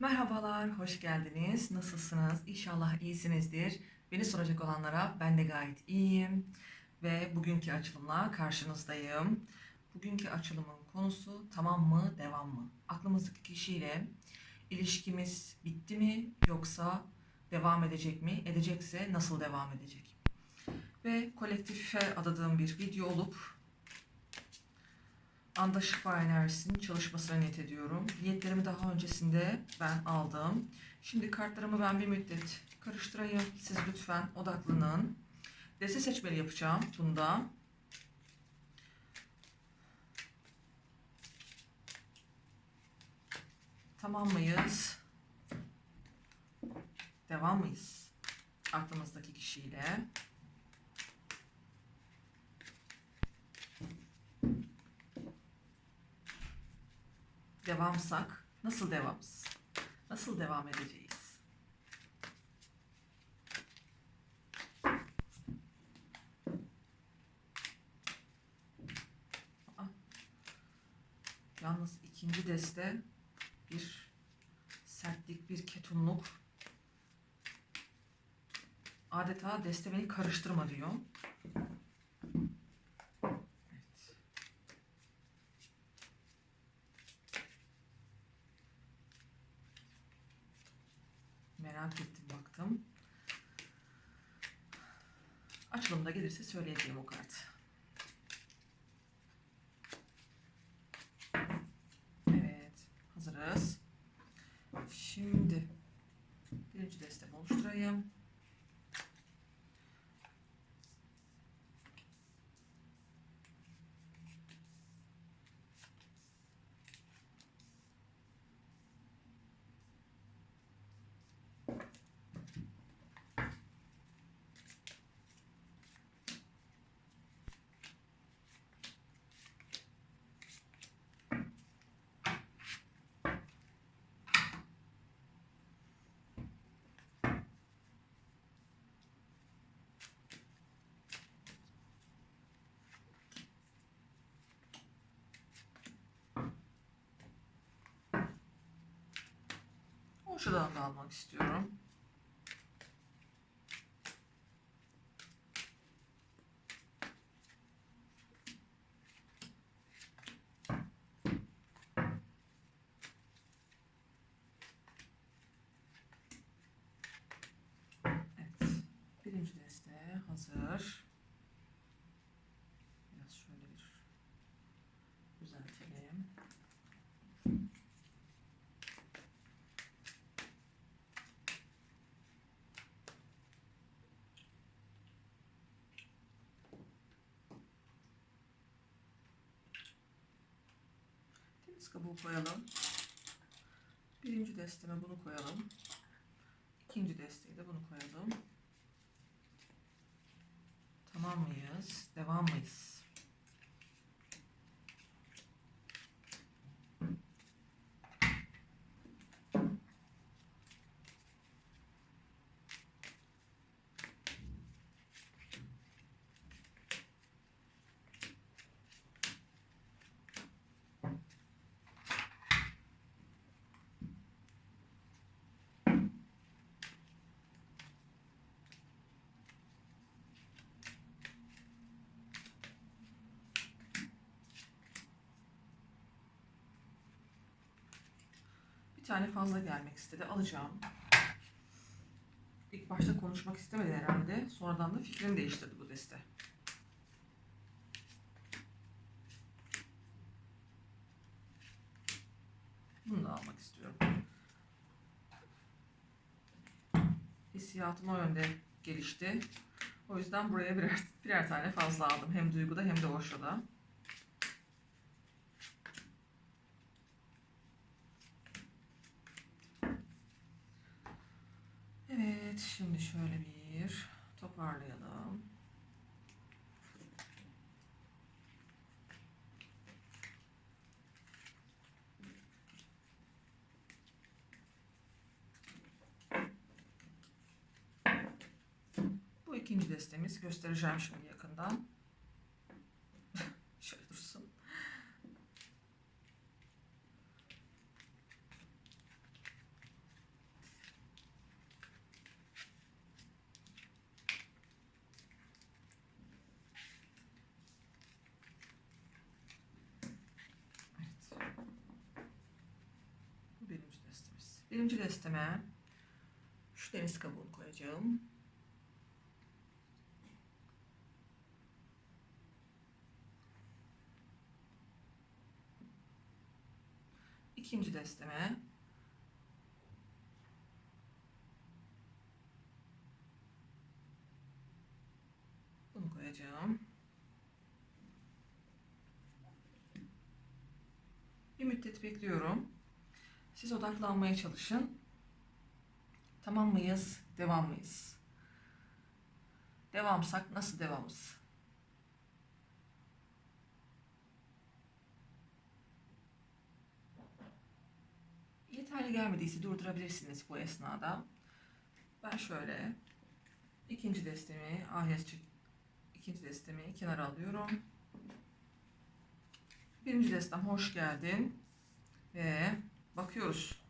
Merhabalar, hoş geldiniz. Nasılsınız? İnşallah iyisinizdir. Beni soracak olanlara ben de gayet iyiyim. Ve bugünkü açılımla karşınızdayım. Bugünkü açılımın konusu tamam mı, devam mı? Aklımızdaki kişiyle ilişkimiz bitti mi yoksa devam edecek mi? Edecekse nasıl devam edecek? Ve kolektife adadığım bir video olup Anda şifa enerjisinin çalışmasına niyet ediyorum. Niyetlerimi daha öncesinde ben aldım. Şimdi kartlarımı ben bir müddet karıştırayım. Siz lütfen odaklanın. Deste seçmeli yapacağım bunda. Tamam mıyız? Devam mıyız? Aklımızdaki kişiyle. Devamsak nasıl devamız? Nasıl devam edeceğiz? Aa, Yalnız ikinci deste bir sertlik, bir ketumluk. Adeta deste beni karıştırma diyor. us. Ortadan da almak istiyorum. Evet. Birinci deste hazır. Biraz şöyle bir düzeltelim. Temiz kabuğu koyalım. Birinci desteme bunu koyalım. İkinci desteğe de bunu koyalım. Tamam mıyız? Devam mıyız? Bir tane fazla gelmek istedi. Alacağım. İlk başta konuşmak istemedi herhalde. Sonradan da fikrini değiştirdi bu deste. Bunu da almak istiyorum. Hissiyatım o yönde gelişti. O yüzden buraya birer, birer tane fazla aldım. Hem duyguda hem de Osho'da. Evet, şimdi şöyle bir toparlayalım. Bu ikinci destemiz. Göstereceğim şimdi yakından. şöyle dursun. Birinci desteme şu deniz kabuğunu koyacağım. İkinci desteme bunu koyacağım. Bir müddet bekliyorum. Siz odaklanmaya çalışın. Tamam mıyız? Devam mıyız? Devamsak nasıl devamız? Yeterli gelmediyse durdurabilirsiniz bu esnada. Ben şöyle ikinci destemi ahest çek- ikinci destemi kenara alıyorum. Birinci destem hoş geldin ve bakıyoruz.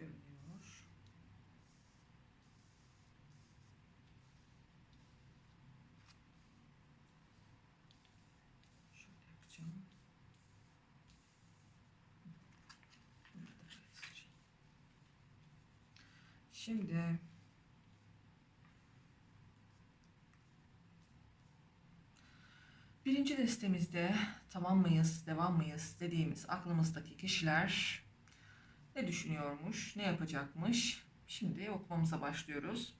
Görünüyor. Şöyle yapacağım. Şimdi birinci destemizde tamam mıyız, devam mıyız dediğimiz aklımızdaki kişiler ne düşünüyormuş, ne yapacakmış? Şimdi okumamıza başlıyoruz.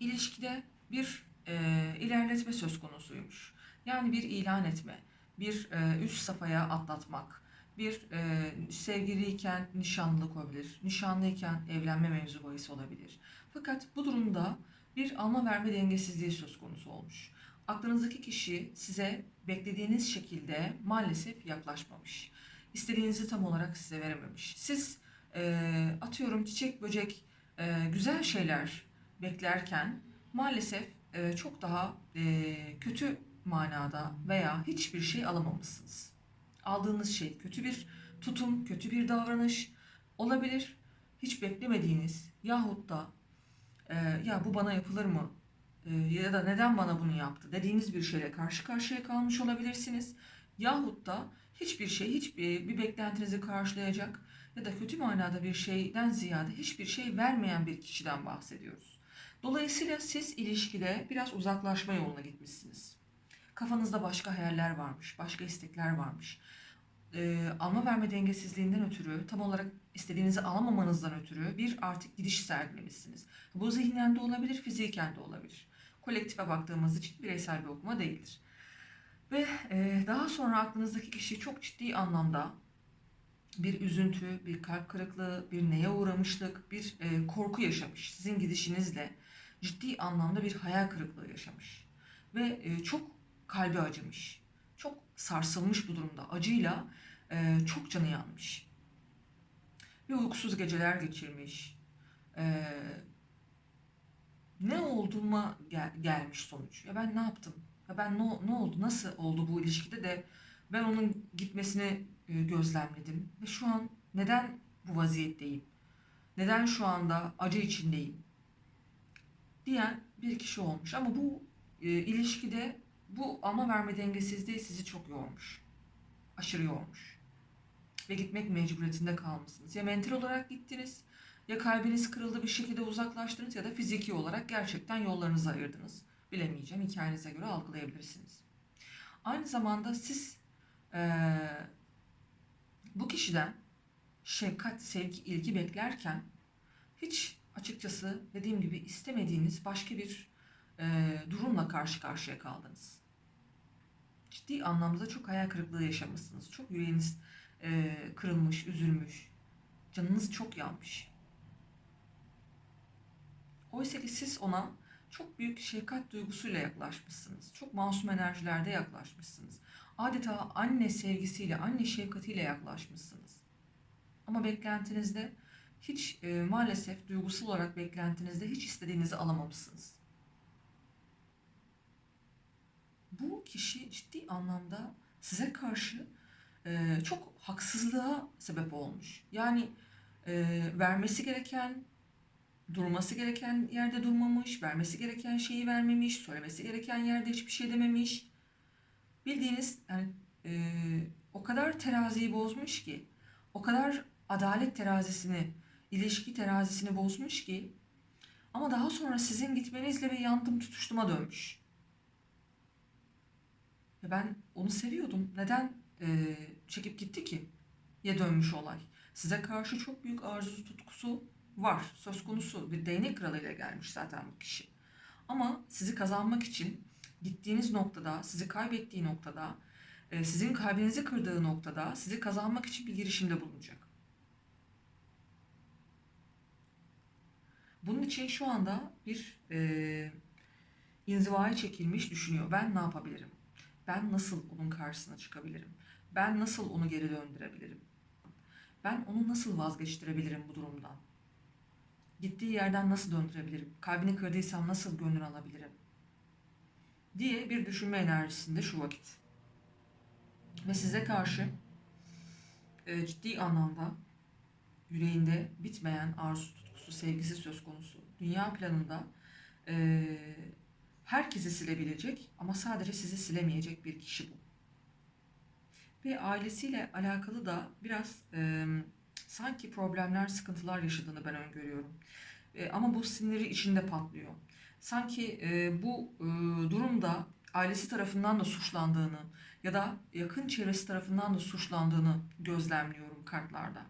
İlişkide bir e, ilerletme söz konusuymuş. Yani bir ilan etme, bir e, üst safhaya atlatmak, bir e, sevgiliyken nişanlılık olabilir, nişanlıyken evlenme mevzu bahis olabilir. Fakat bu durumda bir alma verme dengesizliği söz konusu olmuş. Aklınızdaki kişi size beklediğiniz şekilde maalesef yaklaşmamış istediğinizi tam olarak size verememiş. Siz e, atıyorum çiçek böcek e, güzel şeyler beklerken maalesef e, çok daha e, kötü manada veya hiçbir şey alamamışsınız. Aldığınız şey kötü bir tutum, kötü bir davranış olabilir. Hiç beklemediğiniz yahut da e, ya bu bana yapılır mı E, ya da neden bana bunu yaptı dediğiniz bir şeyle karşı karşıya kalmış olabilirsiniz. Yahut da hiçbir şey, hiçbir bir beklentinizi karşılayacak ya da kötü manada bir şeyden ziyade hiçbir şey vermeyen bir kişiden bahsediyoruz. Dolayısıyla siz ilişkide biraz uzaklaşma yoluna gitmişsiniz. Kafanızda başka hayaller varmış, başka istekler varmış. Ee, alma verme dengesizliğinden ötürü, tam olarak istediğinizi alamamanızdan ötürü bir artık gidiş sergilemişsiniz. Bu zihnen de olabilir, fiziken de olabilir. Kolektife baktığımız için bireysel bir okuma değildir. Ve e, daha sonra aklınızdaki kişi çok ciddi anlamda bir üzüntü, bir kalp kırıklığı, bir neye uğramışlık, bir e, korku yaşamış. Sizin gidişinizle ciddi anlamda bir hayal kırıklığı yaşamış. Ve e, çok kalbi acımış. Çok sarsılmış bu durumda. Acıyla e, çok canı yanmış. Ve uykusuz geceler geçirmiş. E, ne olduğuma gel- gelmiş sonuç. Ya ben ne yaptım? Ben ne, ne oldu? Nasıl oldu bu ilişkide de ben onun gitmesini e, gözlemledim. Ve şu an neden bu vaziyetteyim? Neden şu anda acı içindeyim? Diyen bir kişi olmuş. Ama bu e, ilişkide bu alma verme dengesizliği sizi çok yormuş. Aşırı yormuş. Ve gitmek mecburiyetinde kalmışsınız. Ya mental olarak gittiniz ya kalbiniz kırıldı bir şekilde uzaklaştınız ya da fiziki olarak gerçekten yollarınızı ayırdınız. Bilemeyeceğim. Hikayenize göre algılayabilirsiniz. Aynı zamanda siz eee, bu kişiden şefkat, sevgi, ilgi beklerken hiç açıkçası dediğim gibi istemediğiniz başka bir eee, durumla karşı karşıya kaldınız. Ciddi anlamda da çok hayal kırıklığı yaşamışsınız. Çok yüreğiniz eee, kırılmış, üzülmüş. Canınız çok yanmış. Oysa ki siz ona çok büyük şefkat duygusuyla yaklaşmışsınız. Çok masum enerjilerde yaklaşmışsınız. Adeta anne sevgisiyle, anne şefkatiyle yaklaşmışsınız. Ama beklentinizde hiç e, maalesef duygusal olarak beklentinizde hiç istediğinizi alamamışsınız. Bu kişi ciddi anlamda size karşı e, çok haksızlığa sebep olmuş. Yani e, vermesi gereken, durması gereken yerde durmamış, vermesi gereken şeyi vermemiş, söylemesi gereken yerde hiçbir şey dememiş. Bildiğiniz yani e, o kadar teraziyi bozmuş ki, o kadar adalet terazisini, ilişki terazisini bozmuş ki ama daha sonra sizin gitmenizle ve yandım tutuştuma dönmüş. Ya ben onu seviyordum. Neden e, çekip gitti ki? Ya dönmüş olay. Size karşı çok büyük arzusu, tutkusu var. Söz konusu bir değnek kralıyla gelmiş zaten bu kişi. Ama sizi kazanmak için gittiğiniz noktada, sizi kaybettiği noktada, e, sizin kalbinizi kırdığı noktada sizi kazanmak için bir girişimde bulunacak. Bunun için şu anda bir e, inzivaya çekilmiş düşünüyor. Ben ne yapabilirim? Ben nasıl onun karşısına çıkabilirim? Ben nasıl onu geri döndürebilirim? Ben onu nasıl vazgeçtirebilirim bu durumdan? Gittiği yerden nasıl döndürebilirim? Kalbini kırdıysam nasıl gönlünü alabilirim? Diye bir düşünme enerjisinde şu vakit. Ve size karşı e, ciddi anlamda yüreğinde bitmeyen arzu, tutkusu, sevgisi söz konusu. Dünya planında e, herkesi silebilecek ama sadece sizi silemeyecek bir kişi bu. Ve ailesiyle alakalı da biraz e, sanki problemler, sıkıntılar yaşadığını ben öngörüyorum. E, ama bu siniri içinde patlıyor. Sanki e, bu e, durumda ailesi tarafından da suçlandığını ya da yakın çevresi tarafından da suçlandığını gözlemliyorum kartlarda.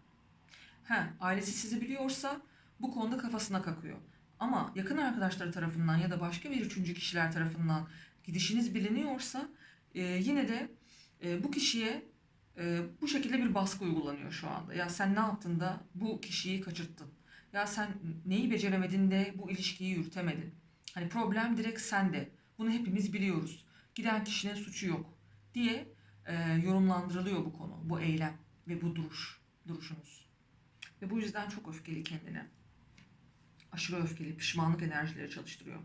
He, ailesi sizi biliyorsa bu konuda kafasına kakıyor. Ama yakın arkadaşları tarafından ya da başka bir üçüncü kişiler tarafından gidişiniz biliniyorsa e, yine de e, bu kişiye e, bu şekilde bir baskı uygulanıyor şu anda. Ya sen ne yaptın da bu kişiyi kaçırttın? Ya sen neyi beceremedin de bu ilişkiyi yürütemedin? Hani problem direkt sende. Bunu hepimiz biliyoruz. Giden kişinin suçu yok diye e, yorumlandırılıyor bu konu, bu eylem ve bu duruş, duruşunuz. Ve bu yüzden çok öfkeli kendine. Aşırı öfkeli, pişmanlık enerjileri çalıştırıyor.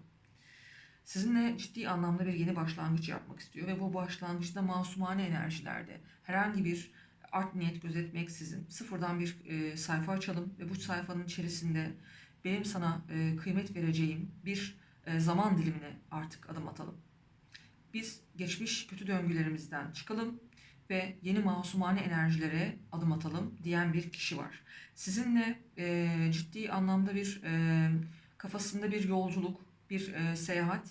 Sizinle ciddi anlamda bir yeni başlangıç yapmak istiyor ve bu başlangıçta masumane enerjilerde herhangi bir art niyet gözetmeksizin sıfırdan bir e, sayfa açalım ve bu sayfanın içerisinde benim sana e, kıymet vereceğim bir e, zaman dilimine artık adım atalım. Biz geçmiş kötü döngülerimizden çıkalım ve yeni masumane enerjilere adım atalım diyen bir kişi var. Sizinle e, ciddi anlamda bir e, kafasında bir yolculuk, bir e, seyahat,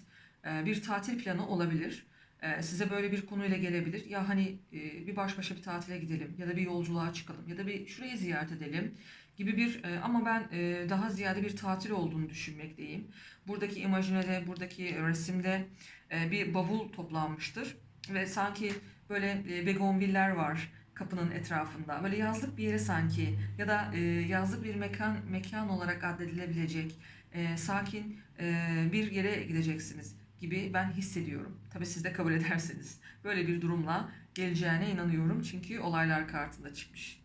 e, bir tatil planı olabilir. E, size böyle bir konuyla gelebilir. Ya hani e, bir baş başa bir tatile gidelim ya da bir yolculuğa çıkalım ya da bir şurayı ziyaret edelim gibi bir e, ama ben e, daha ziyade bir tatil olduğunu düşünmekteyim. Buradaki imajinede, buradaki resimde e, bir bavul toplanmıştır ve sanki böyle e, begonviller var kapının etrafında. Böyle yazlık bir yere sanki ya da e, yazlık bir mekan mekan olarak addedilebilecek e, sakin bir yere gideceksiniz gibi ben hissediyorum. Tabii siz de kabul ederseniz. Böyle bir durumla geleceğine inanıyorum çünkü olaylar kartında çıkmış.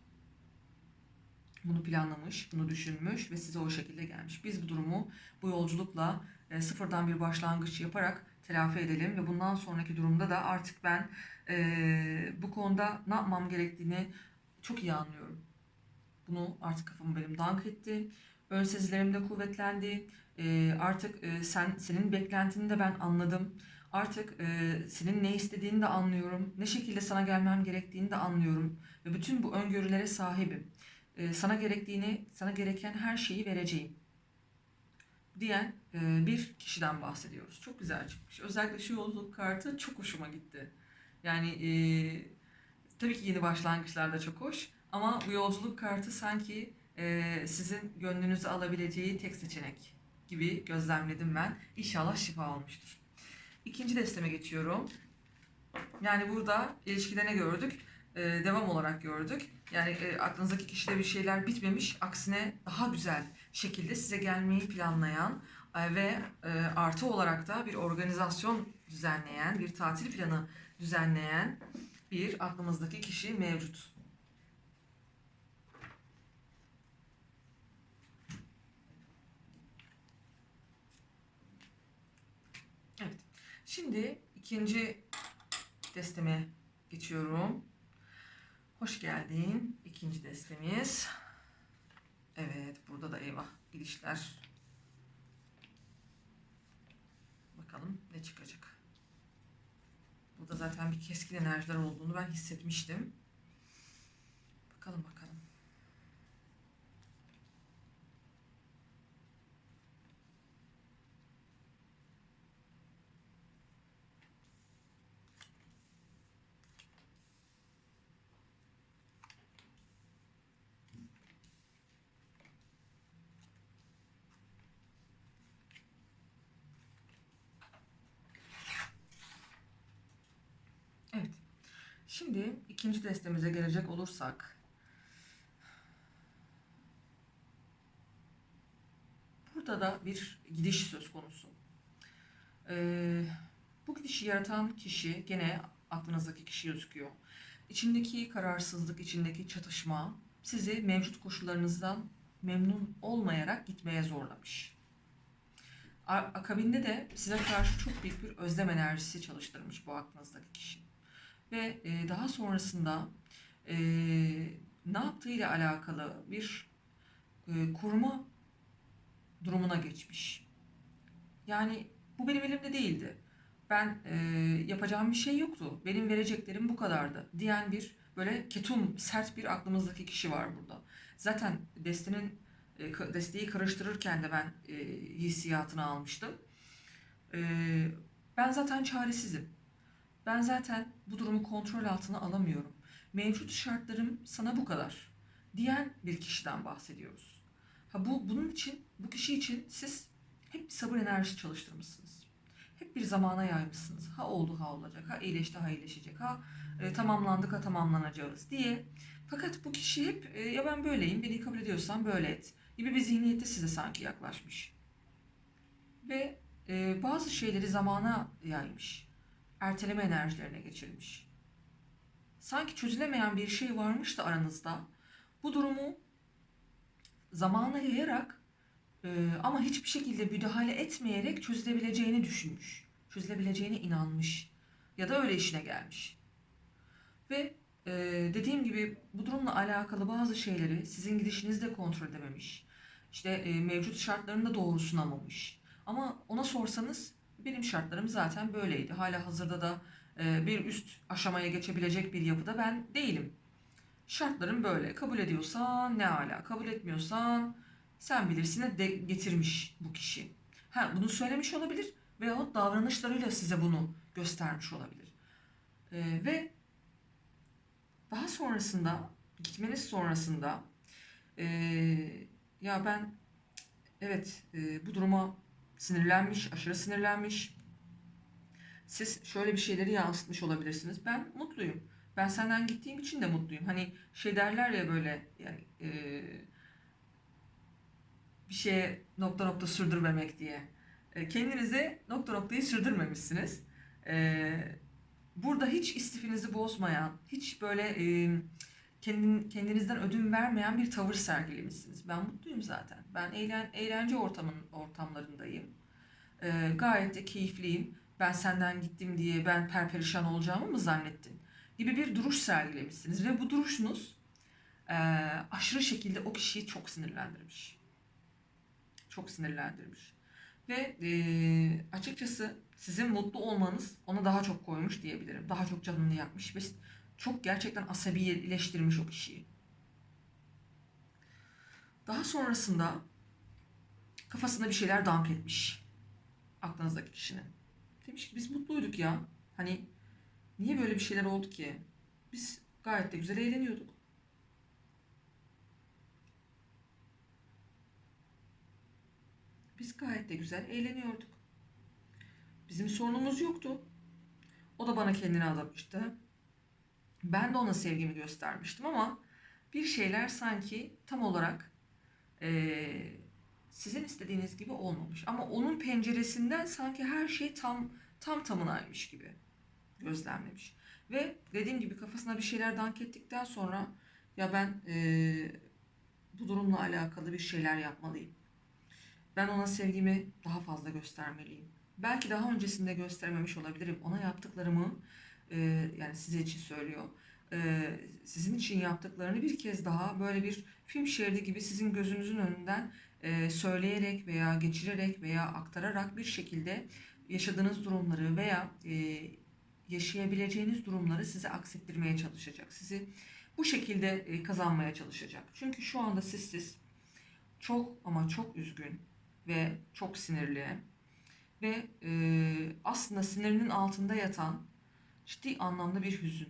Bunu planlamış, bunu düşünmüş ve size o şekilde gelmiş. Biz bu durumu bu yolculukla e, sıfırdan bir başlangıç yaparak telafi edelim ve bundan sonraki durumda da artık ben e, bu konuda ne yapmam gerektiğini çok iyi anlıyorum. Bunu artık kafamı benim dank etti. Ön sezilerim de kuvvetlendi. Artık sen senin beklentini de ben anladım. Artık senin ne istediğini de anlıyorum. Ne şekilde sana gelmem gerektiğini de anlıyorum. Ve bütün bu öngörülere sahibim. Sana gerektiğini, sana gereken her şeyi vereceğim diyen bir kişiden bahsediyoruz. Çok güzel çıkmış. Özellikle şu yolculuk kartı çok hoşuma gitti. Yani e, tabii ki yeni başlangıçlar da çok hoş ama bu yolculuk kartı sanki e, sizin gönlünüzü alabileceği tek seçenek gibi gözlemledim ben. İnşallah şifa olmuştur. İkinci desteme geçiyorum. Yani burada ilişkide ne gördük? E, devam olarak gördük. Yani e, aklınızdaki kişide bir şeyler bitmemiş, aksine daha güzel şekilde size gelmeyi planlayan e, ve e, artı olarak da bir organizasyon düzenleyen, bir tatil planı düzenleyen bir aklımızdaki kişi mevcut. Şimdi ikinci desteme geçiyorum. Hoş geldin. İkinci destemiz. Evet, burada da eyvah gidişler. Bakalım ne çıkacak. Burada zaten bir keskin enerjiler olduğunu ben hissetmiştim. Bakalım bakalım. Evet. Şimdi ikinci destemize gelecek olursak. Burada da bir gidiş söz konusu. Ee, bu gidişi yaratan kişi gene aklınızdaki kişi gözüküyor. İçindeki kararsızlık, içindeki çatışma sizi mevcut koşullarınızdan memnun olmayarak gitmeye zorlamış. Akabinde de size karşı çok büyük bir özlem enerjisi çalıştırmış bu aklınızdaki kişi ve e, daha sonrasında e, ne yaptığıyla alakalı bir e, koruma durumuna geçmiş. Yani bu benim elimde değildi. Ben e, yapacağım bir şey yoktu. Benim vereceklerim bu kadardı diyen bir böyle ketum, sert bir aklımızdaki kişi var burada. Zaten destenin e, desteği karıştırırken de ben e, hissiyatını almıştım. E, ben zaten çaresizim. Ben zaten bu durumu kontrol altına alamıyorum. Mevcut şartlarım sana bu kadar diyen bir kişiden bahsediyoruz. Ha bu bunun için, bu kişi için siz hep sabır enerjisi çalıştırmışsınız. Hep bir zamana yaymışsınız. Ha oldu ha olacak, ha iyileşti ha iyileşecek, ha e, tamamlandık ha tamamlanacağız diye. Fakat bu kişi hep e, ya ben böyleyim, beni kabul ediyorsan böyle et gibi bir zihniyette size sanki yaklaşmış. Ve e, bazı şeyleri zamana yaymış erteleme enerjilerine geçirmiş. Sanki çözülemeyen bir şey varmış da aranızda. Bu durumu zamana yayarak e, ama hiçbir şekilde müdahale etmeyerek çözülebileceğini düşünmüş. Çözülebileceğine inanmış. Ya da öyle işine gelmiş. Ve e, dediğim gibi bu durumla alakalı bazı şeyleri sizin gidişinizde kontrol edememiş. İşte e, mevcut şartlarını da doğru sunamamış. Ama ona sorsanız benim şartlarım zaten böyleydi. Hala hazırda da e, bir üst aşamaya geçebilecek bir yapıda ben değilim. Şartlarım böyle. Kabul ediyorsan ne ala. Kabul etmiyorsan sen bilirsin de getirmiş bu kişi. Ha, bunu söylemiş olabilir veyahut davranışlarıyla size bunu göstermiş olabilir. E, ve daha sonrasında gitmeniz sonrasında e, ya ben evet e, bu duruma sinirlenmiş, aşırı sinirlenmiş. Siz şöyle bir şeyleri yansıtmış olabilirsiniz. Ben mutluyum. Ben senden gittiğim için de mutluyum. Hani şey derler ya böyle yani e, bir şeye nokta nokta sürdürmemek diye. E, kendinize nokta noktayı sürdürmemişsiniz. E, burada hiç istifinizi bozmayan, hiç böyle e, kendin, kendinizden ödün vermeyen bir tavır sergilemişsiniz. Ben mutluyum zaten. Ben eğlen, eğlence ortamın ortamlarındayım. Ee, gayet de keyifliyim. Ben senden gittim diye ben perperişan olacağımı mı zannettin? Gibi bir duruş sergilemişsiniz. Ve bu duruşunuz e, aşırı şekilde o kişiyi çok sinirlendirmiş. Çok sinirlendirmiş. Ve e, açıkçası sizin mutlu olmanız ona daha çok koymuş diyebilirim. Daha çok canını yakmış ve çok gerçekten asabileştirmiş o kişiyi. Daha sonrasında kafasında bir şeyler dank etmiş. Aklınızdaki kişinin. Demiş ki biz mutluyduk ya. Hani niye böyle bir şeyler oldu ki? Biz gayet de güzel eğleniyorduk. Biz gayet de güzel eğleniyorduk. Bizim sorunumuz yoktu. O da bana kendini adamıştı. Ben de ona sevgimi göstermiştim ama bir şeyler sanki tam olarak e, sizin istediğiniz gibi olmamış. Ama onun penceresinden sanki her şey tam tam tamınaymış gibi gözlemlemiş. Ve dediğim gibi kafasına bir şeyler dank ettikten sonra ya ben e, bu durumla alakalı bir şeyler yapmalıyım. Ben ona sevgimi daha fazla göstermeliyim. Belki daha öncesinde göstermemiş olabilirim. Ona yaptıklarımı e, yani size için söylüyor. E, sizin için yaptıklarını bir kez daha böyle bir film şeridi gibi sizin gözünüzün önünden e, söyleyerek veya geçirerek veya aktararak bir şekilde yaşadığınız durumları veya e, yaşayabileceğiniz durumları size aksettirmeye çalışacak. Sizi bu şekilde e, kazanmaya çalışacak. Çünkü şu anda siz siz çok ama çok üzgün ve çok sinirli ve e, aslında sinirinin altında yatan ciddi anlamda bir hüzün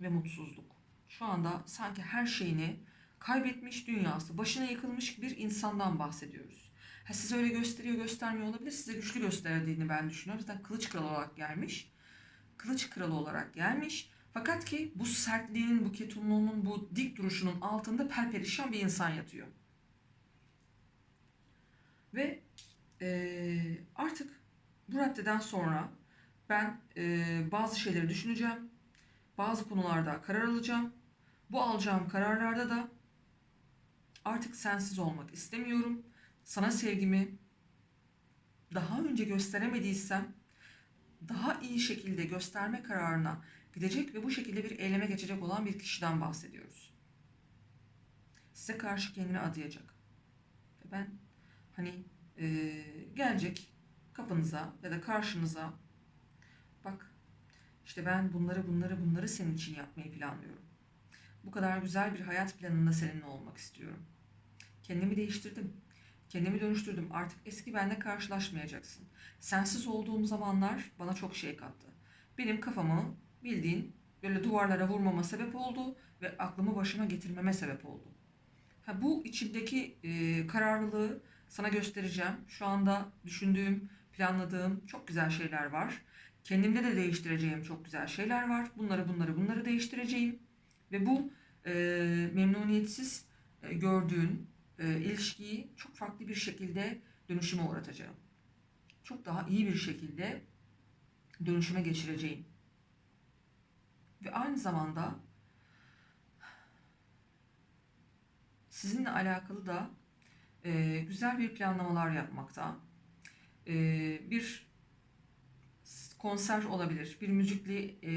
ve mutsuzluk. Şu anda sanki her şeyini kaybetmiş dünyası, başına yıkılmış bir insandan bahsediyoruz. Ha, size öyle gösteriyor göstermiyor olabilir. Size güçlü gösterdiğini ben düşünüyorum. Zaten kılıç kralı olarak gelmiş. Kılıç kralı olarak gelmiş. Fakat ki bu sertliğinin, bu ketumluğunun, bu dik duruşunun altında perperişan bir insan yatıyor. Ve eee, artık bu raddeden sonra ben eee, bazı şeyleri düşüneceğim. Bazı konularda karar alacağım. Bu alacağım kararlarda da artık sensiz olmak istemiyorum. Sana sevgimi daha önce gösteremediysem daha iyi şekilde gösterme kararına gidecek ve bu şekilde bir eyleme geçecek olan bir kişiden bahsediyoruz. Size karşı kendini adayacak. Ben hani eee, gelecek kapınıza ya da karşınıza işte ben bunları bunları bunları senin için yapmayı planlıyorum. Bu kadar güzel bir hayat planında seninle olmak istiyorum. Kendimi değiştirdim. Kendimi dönüştürdüm. Artık eski benle karşılaşmayacaksın. Sensiz olduğum zamanlar bana çok şey kattı. Benim kafamı bildiğin böyle duvarlara vurmama sebep oldu ve aklımı başıma getirmeme sebep oldu. Ha, bu içimdeki e, kararlılığı sana göstereceğim. Şu anda düşündüğüm, planladığım çok güzel şeyler var. Kendimde de değiştireceğim çok güzel şeyler var. Bunları bunları bunları değiştireceğim. Ve bu e, memnuniyetsiz e, gördüğün e, ilişkiyi çok farklı bir şekilde dönüşüme uğratacağım. Çok daha iyi bir şekilde dönüşüme geçireceğim. Ve aynı zamanda sizinle alakalı da e, güzel bir planlamalar yapmakta. E, bir konser olabilir, bir müzikli e,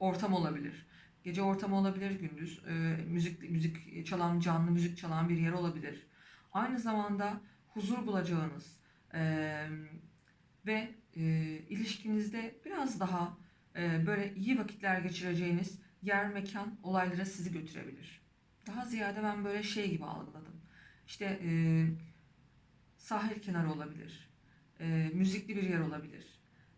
ortam olabilir. Gece ortamı olabilir, gündüz e, müzik müzik çalan, canlı müzik çalan bir yer olabilir. Aynı zamanda huzur bulacağınız e, ve e, ilişkinizde biraz daha e, böyle iyi vakitler geçireceğiniz yer, mekan, olaylara sizi götürebilir. Daha ziyade ben böyle şey gibi algıladım. İşte e, sahil kenarı olabilir, e, müzikli bir yer olabilir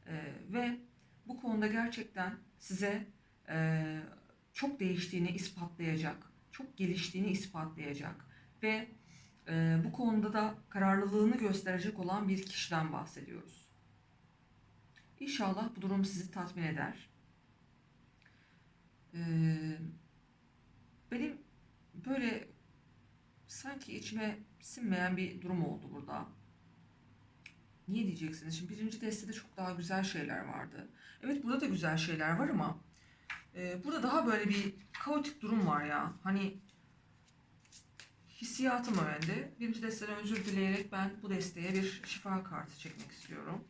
e, ve bu konuda gerçekten size e, çok değiştiğini ispatlayacak, çok geliştiğini ispatlayacak ve e, bu konuda da kararlılığını gösterecek olan bir kişiden bahsediyoruz. İnşallah bu durum sizi tatmin eder. E, benim böyle sanki içime sinmeyen bir durum oldu burada. Niye diyeceksiniz? Şimdi birinci destede çok daha güzel şeyler vardı. Evet burada da güzel şeyler var ama e, burada daha böyle bir kaotik durum var ya. Hani hissiyatım öğrendi. Birinci desteden özür dileyerek ben bu desteğe bir şifa kartı çekmek istiyorum.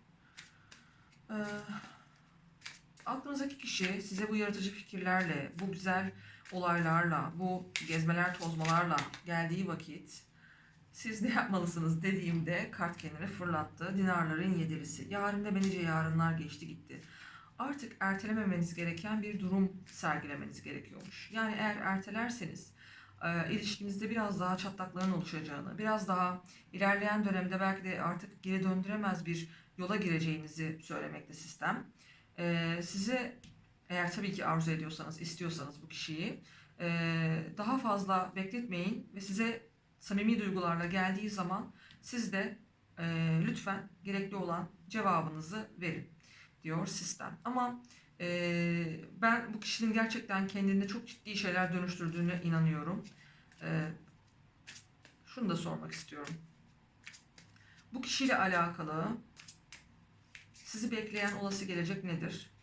Ee, aklınızdaki kişi size bu yaratıcı fikirlerle, bu güzel olaylarla, bu gezmeler tozmalarla geldiği vakit siz ne yapmalısınız dediğimde kart kendini fırlattı. Dinarların yedilisi. Yarın da benice yarınlar geçti gitti. Artık ertelememeniz gereken bir durum sergilemeniz gerekiyormuş. Yani eğer ertelerseniz e, ilişkinizde biraz daha çatlakların oluşacağını, biraz daha ilerleyen dönemde belki de artık geri döndüremez bir yola gireceğinizi söylemekte sistem. E, size eğer tabii ki arzu ediyorsanız, istiyorsanız bu kişiyi e, daha fazla bekletmeyin ve size samimi duygularla geldiği zaman siz de e, lütfen gerekli olan cevabınızı verin diyor sistem. Ama e, ben bu kişinin gerçekten kendinde çok ciddi şeyler dönüştürdüğüne inanıyorum. E, şunu da sormak istiyorum. Bu kişiyle alakalı sizi bekleyen olası gelecek nedir?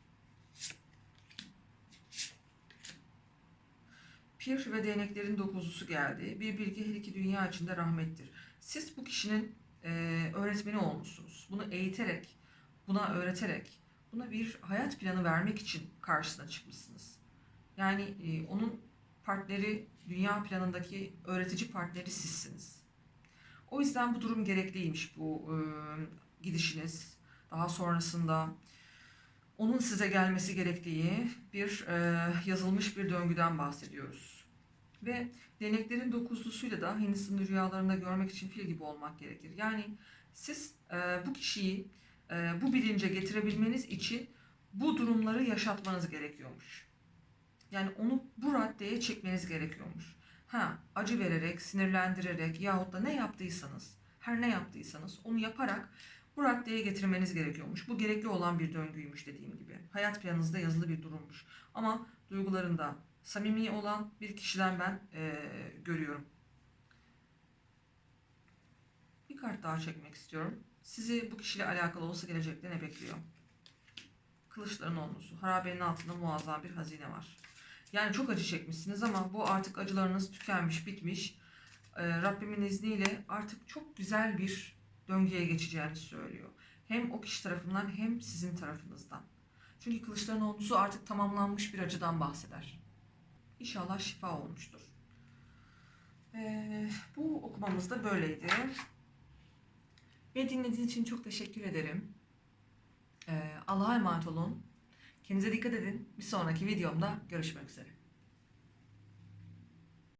Pir ve değneklerin dokuzlusu geldi. Bir bilgi her iki dünya içinde rahmettir. Siz bu kişinin e, öğretmeni olmuşsunuz. Bunu eğiterek buna öğreterek, buna bir hayat planı vermek için karşısına çıkmışsınız. Yani e, onun partneri, dünya planındaki öğretici partneri sizsiniz. O yüzden bu durum gerekliymiş bu e, gidişiniz. Daha sonrasında onun size gelmesi gerektiği bir e, yazılmış bir döngüden bahsediyoruz. Ve deneklerin dokuzlusuyla da Hindistan'ı rüyalarında görmek için fil gibi olmak gerekir. Yani siz e, bu kişiyi e, bu bilince getirebilmeniz için bu durumları yaşatmanız gerekiyormuş. Yani onu bu raddeye çekmeniz gerekiyormuş. Ha, acı vererek, sinirlendirerek yahut da ne yaptıysanız, her ne yaptıysanız onu yaparak bu raddeye getirmeniz gerekiyormuş. Bu gerekli olan bir döngüymüş dediğim gibi. Hayat planınızda yazılı bir durummuş. Ama duygularında samimi olan bir kişiden ben eee, görüyorum. Bir kart daha çekmek istiyorum. Sizi bu kişiyle alakalı olsa gelecekte ne bekliyor? Kılıçların onlusu. Harabenin altında muazzam bir hazine var. Yani çok acı çekmişsiniz ama bu artık acılarınız tükenmiş, bitmiş. Ee, Rabbimin izniyle artık çok güzel bir döngüye geçeceğini söylüyor. Hem o kişi tarafından hem sizin tarafınızdan. Çünkü kılıçların onlusu artık tamamlanmış bir acıdan bahseder. İnşallah şifa olmuştur. Ee, bu okumamız da böyleydi. Beni dinlediğiniz için çok teşekkür ederim. Ee, Allah'a emanet olun. Kendinize dikkat edin. Bir sonraki videomda görüşmek üzere.